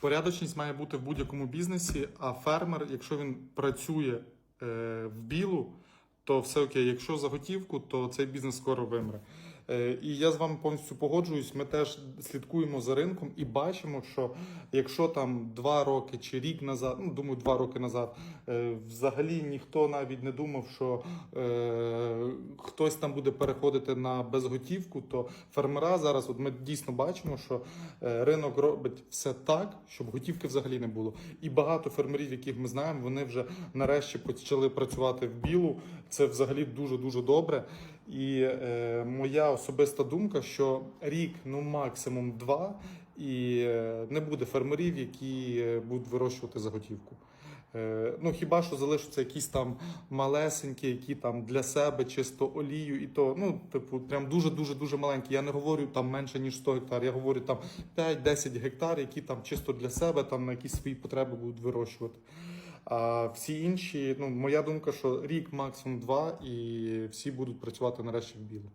Порядочність має бути в будь-якому бізнесі, а фермер, якщо він працює е, в білу, то все окей. Якщо за готівку, то цей бізнес скоро вимре. Е, і я з вами повністю погоджуюсь. Ми теж слідкуємо за ринком і бачимо, що якщо там два роки чи рік назад, ну думаю, два роки назад, е, взагалі ніхто навіть не думав, що е, хтось там буде переходити на безготівку, то фермера зараз, от ми дійсно бачимо, що е, ринок робить все так, щоб готівки взагалі не було. І багато фермерів, яких ми знаємо, вони вже нарешті почали працювати в білу. Це взагалі дуже дуже добре. І е, моя особиста думка, що рік, ну максимум два, і е, не буде фермерів, які е, будуть вирощувати заготівку. Е, ну хіба що залишаться якісь там малесенькі, які там для себе чисто олію, і то ну, типу, прям дуже дуже дуже маленькі. Я не говорю там менше ніж 100 гектар. Я говорю там 5-10 гектар, які там чисто для себе там на якісь свої потреби будуть вирощувати. А всі інші, ну моя думка, що рік максимум два, і всі будуть працювати нарешті в білу.